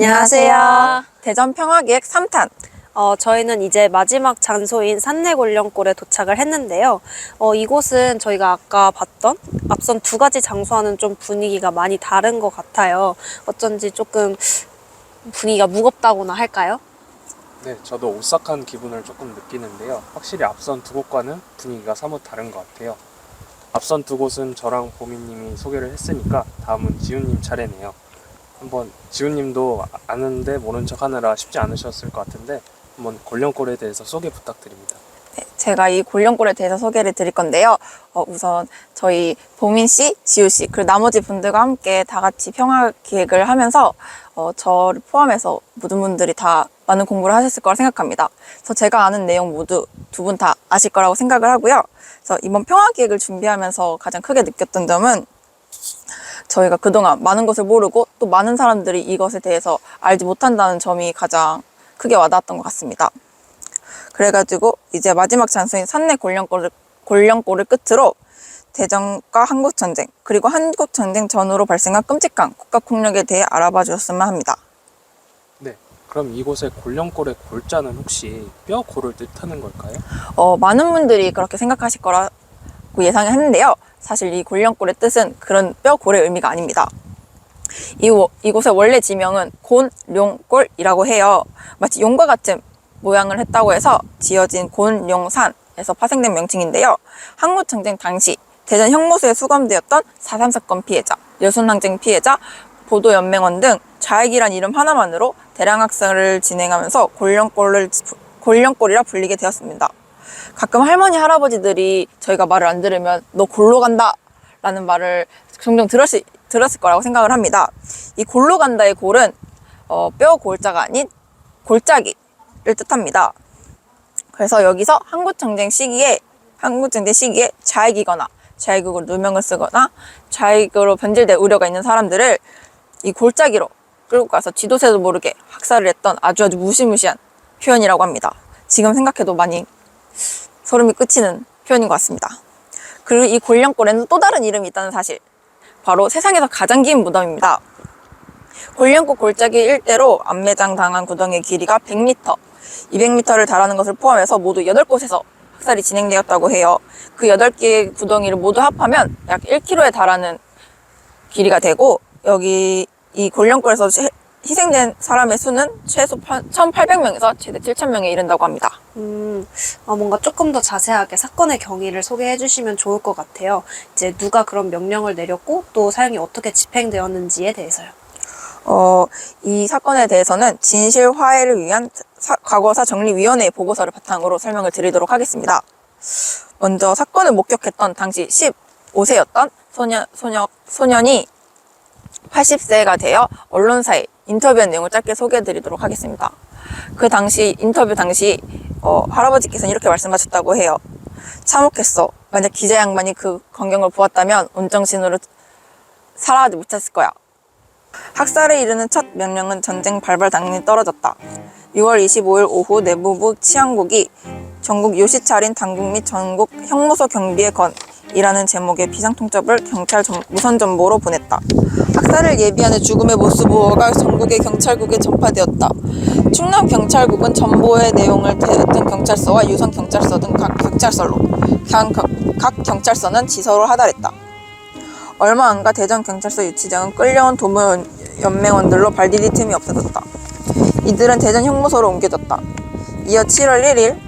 안녕하세요. 대전 평화기획 3탄. 어, 저희는 이제 마지막 장소인 산내골령골에 도착을 했는데요. 어, 이곳은 저희가 아까 봤던 앞선 두 가지 장소와는 좀 분위기가 많이 다른 것 같아요. 어쩐지 조금 분위기가 무겁다고나 할까요? 네, 저도 오싹한 기분을 조금 느끼는데요. 확실히 앞선 두 곳과는 분위기가 사뭇 다른 것 같아요. 앞선 두 곳은 저랑 보미님이 소개를 했으니까 다음은 지훈님 차례네요. 한번 지훈님도 아는데 모른 척 하느라 쉽지 않으셨을 것 같은데 한번 골령골에 대해서 소개 부탁드립니다. 네, 제가 이 골령골에 대해서 소개를 드릴 건데요. 어, 우선 저희 보민 씨, 지우 씨, 그리고 나머지 분들과 함께 다 같이 평화 기획을 하면서 어, 저를 포함해서 모든 분들이 다 많은 공부를 하셨을 거라 생각합니다. 그래서 제가 아는 내용 모두 두 분 다 아실 거라고 생각을 하고요. 그래서 이번 평화 기획을 준비하면서 가장 크게 느꼈던 점은 저희가 그동안 많은 것을 모르고 또 많은 사람들이 이것에 대해서 알지 못한다는 점이 가장 크게 와닿았던 것 같습니다. 그래가지고 이제 마지막 장소인 산내 골령골을, 골령골을 끝으로 대전과 한국전쟁 그리고 한국전쟁 전후로 발생한 끔찍한 국가 폭력에 대해 알아봐 주셨으면 합니다. 네, 그럼 이곳의 골령골의 골자는 혹시 뼈 골을 뜻하는 걸까요? 어, 많은 분들이 그렇게 생각하실 거라 고 예상을 했는데요. 사실 이 골령골의 뜻은 그런 뼈 골의 의미가 아닙니다. 이, 이곳의 원래 지명은 곤룡골이라고 해요. 마치 용과 같은 모양을 했다고 해서 지어진 곤룡산에서 파생된 명칭인데요. 한국전쟁 당시 대전 형무소에 수감되었던 4.3 사건 피해자, 여순항쟁 피해자, 보도연맹원 등 좌익이란 이름 하나만으로 대량 학살을 진행하면서 골령골을 골령골이라 불리게 되었습니다. 가끔 할머니 할아버지들이 저희가 말을 안 들으면 너 골로 간다 라는 말을 종종 들었을, 들었을 거라고 생각을 합니다. 이 골로 간다의 골은 어, 뼈 골자가 아닌 골짜기를 뜻합니다. 그래서 여기서 한국전쟁 시기에 한국전쟁 시기에 좌익이거나 좌익으로 누명을 쓰거나 좌익으로 변질될 우려가 있는 사람들을 이 골짜기로 끌고 가서 지도새도 모르게 학살을 했던 아주 아주 무시무시한 표현이라고 합니다. 지금 생각해도 많이 소름이 끼치는 표현인 것 같습니다. 그리고 이 골령골에는 또 다른 이름이 있다는 사실. 바로 세상에서 가장 긴 무덤입니다. 골령골 골짜기 일대로 안매장 당한 구덩이의 길이가 100m, 200m를 달하는 것을 포함해서 모두 8곳에서 학살이 진행되었다고 해요. 그 8개의 구덩이를 모두 합하면 약 1km에 달하는 길이가 되고 여기 이 골령골에서 시- 희생된 사람의 수는 최소 1,800명에서 최대 7,000명에 이른다고 합니다. 음, 어, 뭔가 조금 더 자세하게 사건의 경위를 소개해 주시면 좋을 것 같아요. 이제 누가 그런 명령을 내렸고 또 사형이 어떻게 집행되었는지에 대해서요. 어, 이 사건에 대해서는 진실 화해를 위한 사- 과거사 정리위원회의 보고서를 바탕으로 설명을 드리도록 하겠습니다. 먼저 사건을 목격했던 당시 15세였던 소년, 소녀, 소년이 80세가 되어 언론사에 인터뷰한 내용을 짧게 소개해 드리도록 하겠습니다. 그 당시, 인터뷰 당시, 어, 할아버지께서는 이렇게 말씀하셨다고 해요. 참혹했어. 만약 기자 양반이 그 광경을 보았다면 온정신으로 살아하지 못했을 거야. 학살에 이르는 첫 명령은 전쟁 발발 당일에 떨어졌다. 6월 25일 오후 내무부 치안국이 전국 요시 차린 당국 및 전국 형무소 경비의 건 이라는 제목의 비상통첩을 경찰 전- 무선 정보로 보냈다. 학살을 예비하는 죽음의 모습보가 전국의 경찰국에 전파되었다. 충남 경찰국은 정보의 내용을 대했던 경찰서와 유성 경찰서 등 각 경찰서로 각, 각 경찰서는 지서를 하달했다. 얼마 안가 대전 경찰서 유치장은 끌려온 도무 연맹원들로 발디딜 틈이 없어졌다. 이들은 대전 형무소로 옮겨졌다. 이어 7월 1일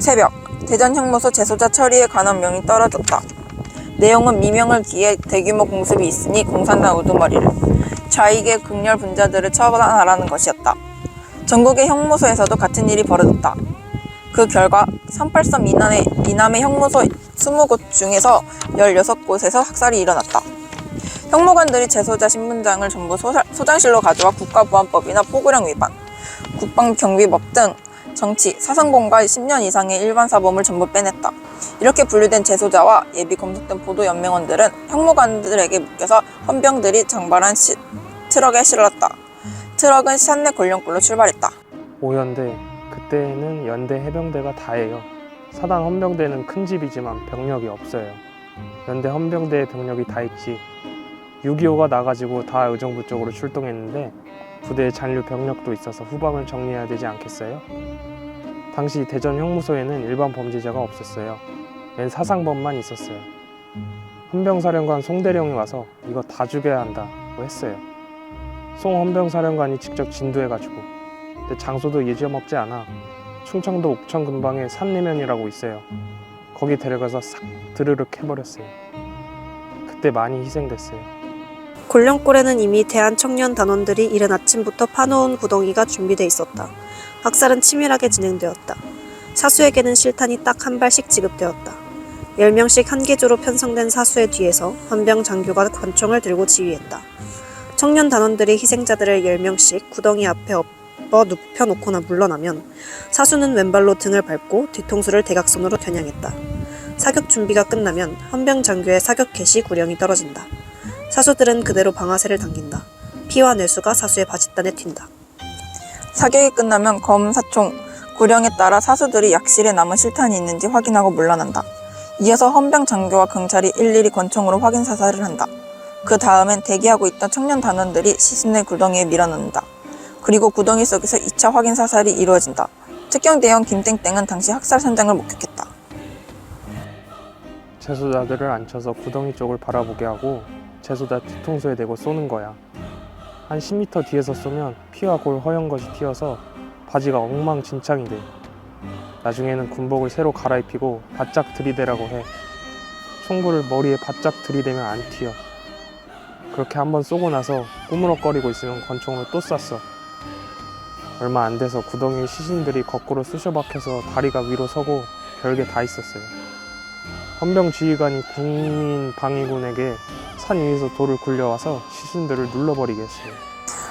새벽 대전 형무소 재소자 처리에 관한 명이 떨어졌다. 내용은 미명을 기해 대규모 공습이 있으니 공산당 우두머리를 좌익의 극렬 분자들을 처벌하라는 것이었다. 전국의 형무소에서도 같은 일이 벌어졌다. 그 결과 38섬 이남의, 이남의 형무소 20곳 중에서 16곳에서 학살이 일어났다. 형무관들이 재소자 신분장을 전부 소장실로 가져와 국가보안법이나 포구령 위반, 국방경비법 등 정치, 사상공과 10년 이상의 일반 사범을 전부 빼냈다. 이렇게 분류된 재소자와 예비 검색된 보도연맹원들은 형무관들에게 묶여서 헌병들이 장발한 시- 트럭에 실었다. 트럭은 산내 골령골로 출발했다. 오연대 그때는 연대 해병대가 다예요. 사단 헌병대는 큰 집이지만 병력이 없어요. 연대 헌병대의 병력이 다 있지. 6.25가 나가지고 다 의정부 쪽으로 출동했는데 부대에 잔류 병력도 있어서 후방을 정리해야 되지 않겠어요? 당시 대전 형무소에는 일반 범죄자가 없었어요. 웬 사상범만 있었어요. 헌병사령관 송대령이 와서 이거 다 죽여야 한다고 했어요. 송 헌병사령관이 직접 진두해가지고 근데 장소도 예지먹지 않아 충청도 옥천 근방에 산내면이라고 있어요. 거기 데려가서 싹 드르륵 해버렸어요. 그때 많이 희생됐어요. 골령골에는 이미 대한청년 단원들이 이른 아침부터 파놓은 구덩이가 준비돼 있었다. 학살은 치밀하게 진행되었다. 사수에게는 실탄이 딱 한 발씩 지급되었다. 10명씩 한 계조로 편성된 사수의 뒤에서 헌병 장교가 권총을 들고 지휘했다. 청년 단원들이 희생자들을 10명씩 구덩이 앞에 엎어 눕혀놓거나 물러나면 사수는 왼발로 등을 밟고 뒤통수를 대각선으로 겨냥했다. 사격 준비가 끝나면 헌병 장교의 사격 개시 구령이 떨어진다. 사수들은 그대로 방아쇠를 당긴다. 피와 뇌수가 사수의 바짓단에 튄다. 사격이 끝나면 검 사총 구령에 따라 사수들이 약실에 남은 실탄이 있는지 확인하고 물러난다. 이어서 헌병 장교와 경찰이 일일이 권총으로 확인 사살을 한다. 그 다음엔 대기하고 있던 청년 단원들이 시신을 구덩이에 밀어넣는다. 그리고 구덩이 속에서 2차 확인 사살이 이루어진다. 특경대원 김땡땡은 당시 학살 현장을 목격했다. 재소자들을 앉혀서 구덩이 쪽을 바라보게 하고 재소자 뒤통수에 대고 쏘는 거야. 한 10m 뒤에서 쏘면 피와 골 허연 것이 튀어서 바지가 엉망진창이 돼. 나중에는 군복을 새로 갈아입히고 바짝 들이대라고 해. 총구를 머리에 바짝 들이대면 안 튀어. 그렇게 한번 쏘고 나서 꾸물럭거리고 있으면 권총으로 또 쐈어. 얼마 안 돼서 구덩이에 시신들이 거꾸로 쑤셔박혀서 다리가 위로 서고 별게 다 있었어요. 헌병 지휘관이 국민 방위군에게 산 위에서 돌을 굴려와서 시신들을 눌러버리게 했어요.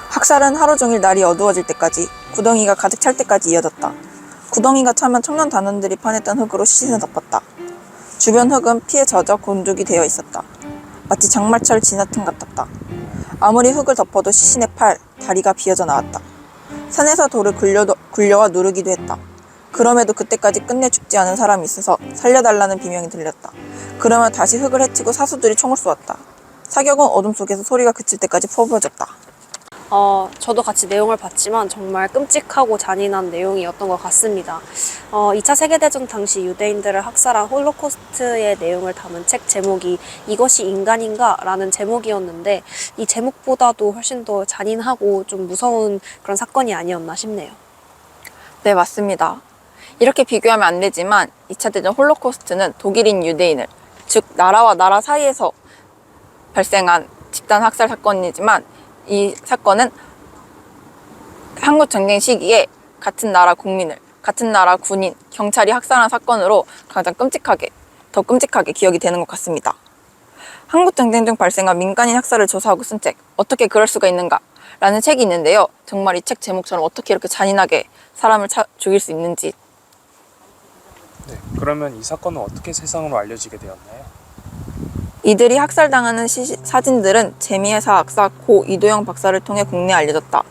학살은 하루 종일 날이 어두워질 때까지 구덩이가 가득 찰 때까지 이어졌다. 구덩이가 차면 청년 단원들이 파냈던 흙으로 시신을 덮었다. 주변 흙은 피에 젖어 곤죽이 되어 있었다. 마치 장마철 진화틈 같았다. 아무리 흙을 덮어도 시신의 팔, 다리가 비어져 나왔다. 산에서 돌을 굴려, 굴려와 누르기도 했다. 그럼에도 그때까지 끝내 죽지 않은 사람이 있어서 살려달라는 비명이 들렸다. 그러면 다시 흙을 헤치고 사수들이 총을 쏘았다. 사격은 어둠 속에서 소리가 그칠 때까지 퍼부어졌다. 어, 저도 같이 내용을 봤지만 정말 끔찍하고 잔인한 내용이었던 것 같습니다. 어, 2차 세계대전 당시 유대인들을 학살한 홀로코스트의 내용을 담은 책 제목이 이것이 인간인가? 라는 제목이었는데 이 제목보다도 훨씬 더 잔인하고 좀 무서운 그런 사건이 아니었나 싶네요. 네, 맞습니다. 이렇게 비교하면 안 되지만 2차 대전 홀로코스트는 독일인 유대인을, 즉 나라와 나라 사이에서 발생한 집단 학살 사건이지만 이 사건은 한국 전쟁 시기에 같은 나라 국민을, 같은 나라 군인, 경찰이 학살한 사건으로 가장 끔찍하게, 더 끔찍하게 기억이 되는 것 같습니다. 한국 전쟁 중 발생한 민간인 학살을 조사하고 쓴 책, 어떻게 그럴 수가 있는가? 라는 책이 있는데요. 정말 이 책 제목처럼 어떻게 이렇게 잔인하게 사람을 차- 죽일 수 있는지 네, 그러면 이 사건은 어떻게 세상으로 알려지게 되었나요? 이들이 학살당하는 시- 사진들은 재미의 사 학사 고 이도영 박사를 통해 국내에 알려졌다.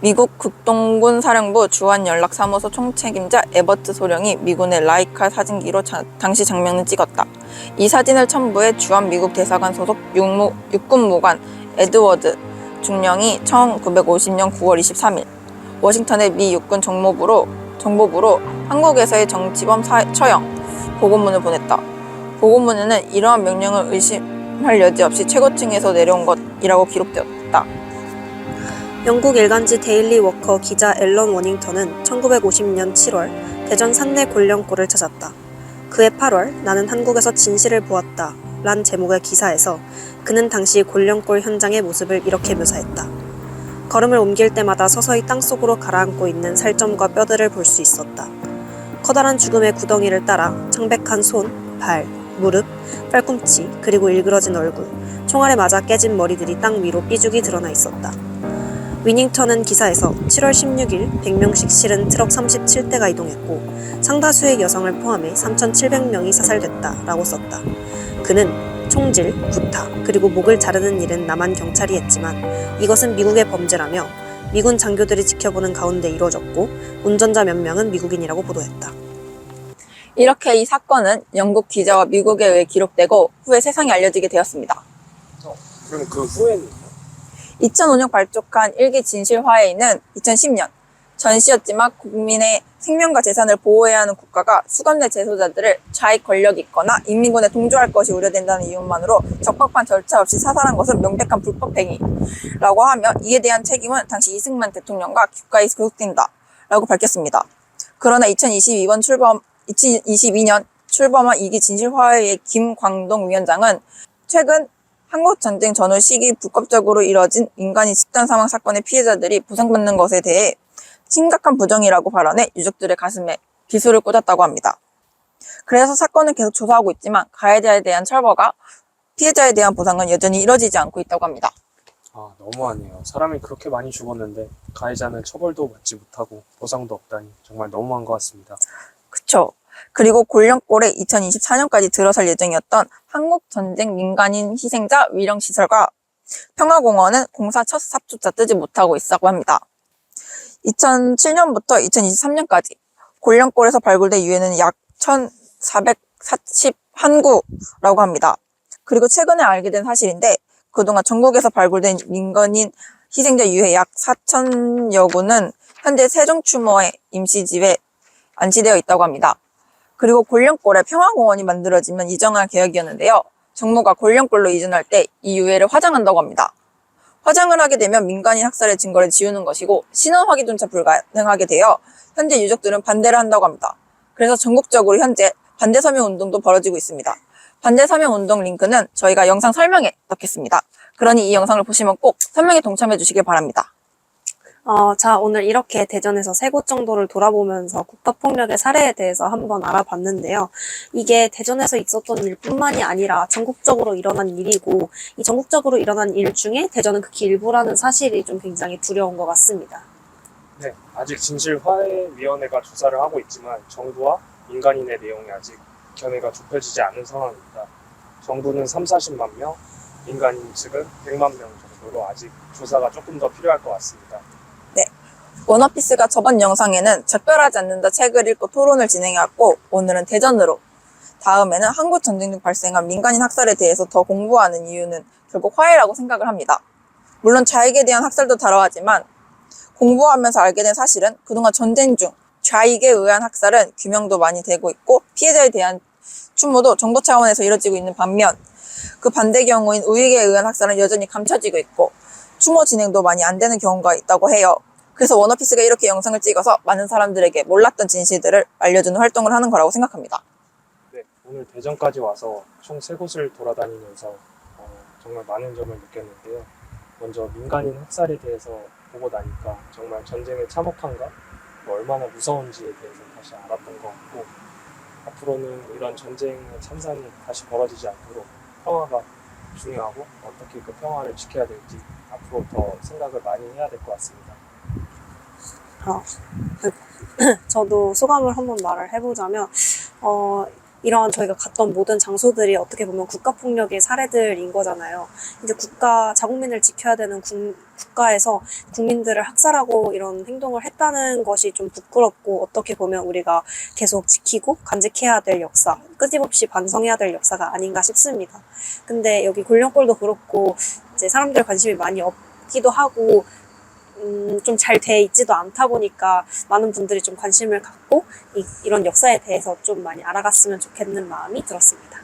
미국 극동군 사령부 주한연락사무소 총책임자 에버트 소령이 미군의 라이카 사진기로 자- 당시 장면을 찍었다. 이 사진을 첨부해 주한 미국 대사관 소속 육무, 육군무관 에드워드 중령이 1950년 9월 23일 워싱턴의 미 육군 정보부로, 정보부로 한국에서의 정치범 사- 처형 보고문을 보냈다. 보고문에는 이러한 명령을 의심할 여지 없이 최고층에서 내려온 것이라고 기록되었다. 영국 일간지 데일리 워커 기자 앨런 워닝턴은 1950년 7월 대전 산내 골령골을 찾았다. 그해 8월 나는 한국에서 진실을 보았다. 란 제목의 기사에서 그는 당시 골령골 현장의 모습을 이렇게 묘사했다. 걸음을 옮길 때마다 서서히 땅속으로 가라앉고 있는 살점과 뼈들을 볼 수 있었다. 커다란 죽음의 구덩이를 따라 창백한 손, 발, 무릎, 팔꿈치, 그리고 일그러진 얼굴, 총알에 맞아 깨진 머리들이 땅 위로 삐죽이 드러나 있었다. 위닝턴은 기사에서 7월 16일 100명씩 실은 트럭 37대가 이동했고 상다수의 여성을 포함해 3,700명이 사살됐다 라고 썼다. 그는 총질, 구타, 그리고 목을 자르는 일은 남한 경찰이 했지만 이것은 미국의 범죄라며 미군 장교들이 지켜보는 가운데 이루어졌고 운전자 몇 명은 미국인이라고 보도했다. 이렇게 이 사건은 영국 기자와 미국에 의해 기록되고 후에 세상에 알려지게 되었습니다. 그럼 그 후에는 2005년 발족한 일기 진실화해인은 2010년 전시였지만 국민의 생명과 재산을 보호해야 하는 국가가 수감 내 재소자들을 좌익 권력이 있거나 인민군에 동조할 것이 우려된다는 이유만으로 적법한 절차 없이 사살한 것은 명백한 불법 행위라고 하며 이에 대한 책임은 당시 이승만 대통령과 국가에 교육된다 라고 밝혔습니다. 그러나 2022년 출범 2022년 출범한 이기 진실화해의 김광동 위원장은 최근 한국전쟁 전후 시기 불법적으로 이뤄진 민간인 집단 사망 사건의 피해자들이 보상받는 것에 대해 심각한 부정이라고 발언해 유족들의 가슴에 비수를 꽂았다고 합니다. 그래서 사건은 계속 조사하고 있지만 가해자에 대한 처벌과 피해자에 대한 보상은 여전히 이뤄지지 않고 있다고 합니다. 아, 너무하네요. 사람이 그렇게 많이 죽었는데 가해자는 처벌도 받지 못하고 보상도 없다니 정말 너무한 것 같습니다. 그쵸. 그리고 골령골에 2024년까지 들어설 예정이었던 한국전쟁 민간인 희생자 위령시설과 평화공원은 공사 첫 삽조차 뜨지 못하고 있다고 합니다. 2007년부터 2023년까지 골령골에서 발굴된 유해는 약 1,441구라고 합니다. 그리고 최근에 알게 된 사실인데 그동안 전국에서 발굴된 민간인 희생자 유해 약 4천여 구는 현재 세종추모의 임시집에 안치되어 있다고 합니다. 그리고 골령골에 평화공원이 만들어지면 이정할 계획이었는데요. 정부가 골령골로 이전할 때 이 유해를 화장한다고 합니다. 화장을 하게 되면 민간인 학살의 증거를 지우는 것이고 신원 확인조차 불가능하게 되어 현재 유족들은 반대를 한다고 합니다. 그래서 전국적으로 현재 반대 서명 운동도 벌어지고 있습니다. 반대 서명 운동 링크는 저희가 영상 설명에 넣겠습니다. 그러니 이 영상을 보시면 꼭 설명에 동참해 주시길 바랍니다. 어, 자, 오늘 이렇게 대전에서 세 곳 정도를 돌아보면서 국가폭력의 사례에 대해서 한번 알아봤는데요. 이게 대전에서 있었던 일뿐만이 아니라 전국적으로 일어난 일이고, 이 전국적으로 일어난 일 중에 대전은 극히 일부라는 사실이 좀 굉장히 두려운 것 같습니다. 네, 아직 진실화해위원회가 조사를 하고 있지만 정부와 민간인의 내용이 아직 견해가 좁혀지지 않은 상황입니다. 정부는 3, 40만 명, 민간인 측은 100만 명 정도로 아직 조사가 조금 더 필요할 것 같습니다. 원어피스가 저번 영상에는 작별하지 않는다 책을 읽고 토론을 진행해왔고 오늘은 대전으로 다음에는 한국 전쟁 중 발생한 민간인 학살에 대해서 더 공부하는 이유는 결국 화해라고 생각을 합니다. 물론 좌익에 대한 학살도 다뤄하지만 공부하면서 알게 된 사실은 그동안 전쟁 중 좌익에 의한 학살은 규명도 많이 되고 있고 피해자에 대한 추모도 정부 차원에서 이뤄지고 있는 반면 그 반대 경우인 우익에 의한 학살은 여전히 감춰지고 있고 추모 진행도 많이 안 되는 경우가 있다고 해요. 그래서 원어피스가 이렇게 영상을 찍어서 많은 사람들에게 몰랐던 진실들을 알려주는 활동을 하는 거라고 생각합니다. 네, 오늘 대전까지 와서 총 세 곳을 돌아다니면서 어, 정말 많은 점을 느꼈는데요. 먼저 민간인 학살에 대해서 보고 나니까 정말 전쟁의 참혹함과 또 얼마나 무서운지에 대해서 다시 알았던 것 같고 앞으로는 이런 전쟁의 참상이 다시 벌어지지 않도록 평화가 중요하고 어떻게 그 평화를 지켜야 될지 앞으로 더 생각을 많이 해야 될 것 같습니다. 어, 저도 소감을 한번 말을 해보자면, 어, 이런 저희가 갔던 모든 장소들이 어떻게 보면 국가폭력의 사례들인 거잖아요. 이제 국가, 자국민을 지켜야 되는 국, 국가에서 국민들을 학살하고 이런 행동을 했다는 것이 좀 부끄럽고 어떻게 보면 우리가 계속 지키고 간직해야 될 역사, 끊임없이 반성해야 될 역사가 아닌가 싶습니다. 근데 여기 골령골도 그렇고 이제 사람들 관심이 많이 없기도 하고 음, 좀 잘 돼 있지도 않다 보니까 많은 분들이 좀 관심을 갖고 이, 이런 역사에 대해서 좀 많이 알아갔으면 좋겠는 마음이 들었습니다.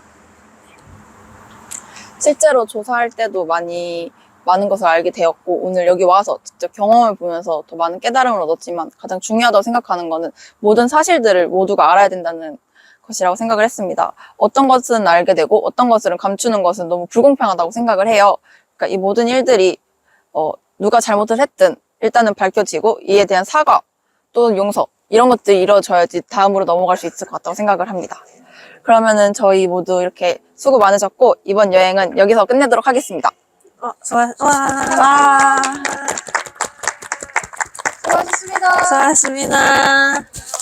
실제로 조사할 때도 많이 많은 것을 알게 되었고 오늘 여기 와서 직접 경험을 보면서 더 많은 깨달음을 얻었지만 가장 중요하다고 생각하는 것은 모든 사실들을 모두가 알아야 된다는 것이라고 생각을 했습니다. 어떤 것은 알게 되고 어떤 것을 감추는 것은 너무 불공평하다고 생각을 해요. 그러니까 이 모든 일들이 어, 누가 잘못을 했든 일단은 밝혀지고 이에 대한 사과 또는 용서 이런 것들이 이루어져야지 다음으로 넘어갈 수 있을 것 같다고 생각을 합니다. 그러면은 저희 모두 이렇게 수고 많으셨고 이번 여행은 여기서 끝내도록 하겠습니다. 어, 수고, 와, 와. 수고하셨습니다. 수고하셨습니다.